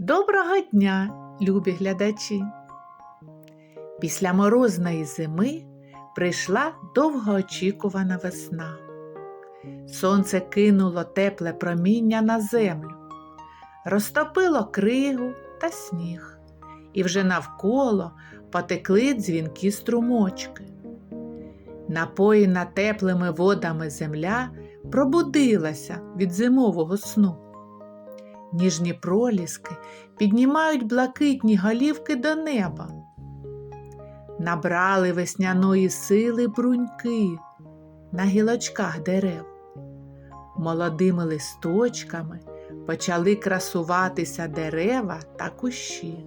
Доброго дня, любі глядачі! Після морозної зими прийшла довгоочікувана весна. Сонце кинуло тепле проміння на землю, розтопило кригу та сніг, і вже навколо потекли дзвінкі струмочки. Напоїна теплими водами земля пробудилася від зимового сну. Ніжні проліски піднімають блакитні голівки до неба. Набрали весняної сили бруньки на гілочках дерев. Молодими листочками почали красуватися дерева та кущі.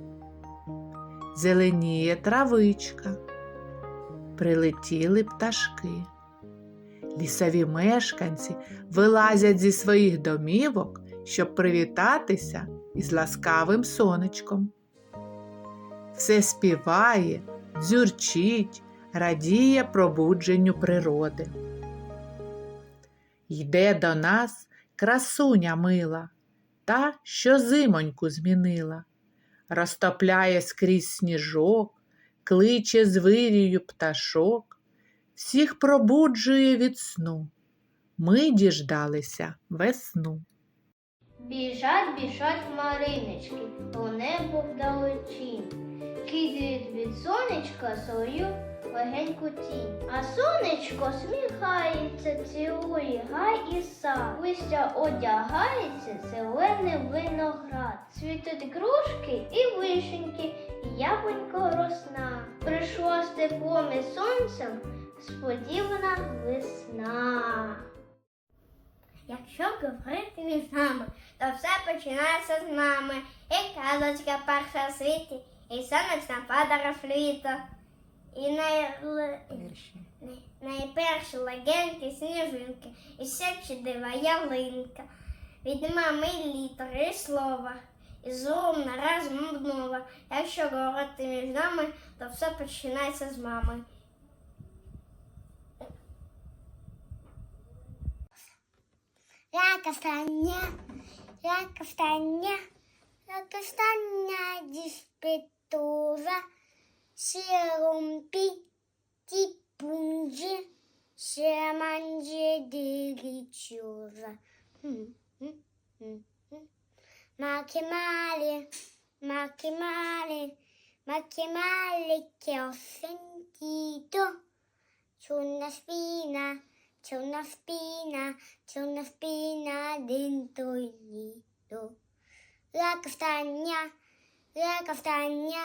Зеленіє травичка, прилетіли пташки. Лісові мешканці вилазять зі своїх домівок щоб привітатися із ласкавим сонечком. Все співає, дзюрчить, радіє пробудженню природи. Йде до нас красуня мила, та, що зимоньку змінила, розтопляє скрізь сніжок, кличе з вирію пташок, всіх пробуджує від сну. Ми діждалися весну. Біжать, біжать хмаринички по небу вдалечінь, кидають від сонечка свою легеньку тінь. А сонечко сміхається, цілує гай і сад, листя одягається, зелений виноград, цвітуть кружки і вишеньки, і яблунько росна. Прийшла з теплом і сонцем сподівана весна. Якщо говорити між нами, то все починається з мами. І казочка перша в світі, і сонячна падара фліто. І най... най- найперші легенькі сніжинки, і ще чудова ялинка. Від мами літери і слова, і зумна розмова. Якщо говорити між нами, то все починається з мами. La castaña, la castaña, la castaña dispettosa si rompi, ti punge, si mangi deliziosa. Mm, mm, mm, mm. Ma che male, ma che male, ma che male che ho sentito. C'è una spina, la castagna,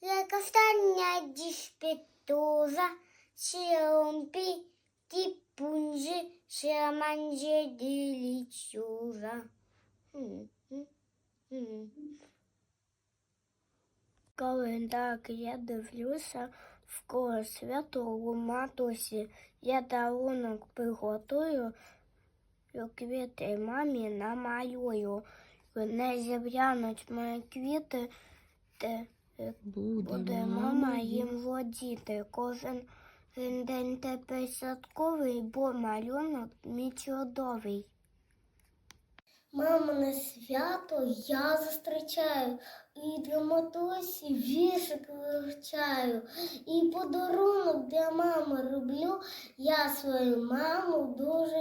la castagna è dispettosa, si rompe, ti punge, se la mangi è deliziosa. Mm, mm, mm. Коли так я дивлюся в коло святого матусі, я дарунок приготую, квіти мамі намалюю. Не зіб'януть мої квіти, те буде мама їм водіти. Кожен день тепер святковий, бо малюнок мій чудовий. Мамине свято я зустрічаю, і для матусі віршик вивчаю, і подарунок для мами роблю, я свою маму дуже.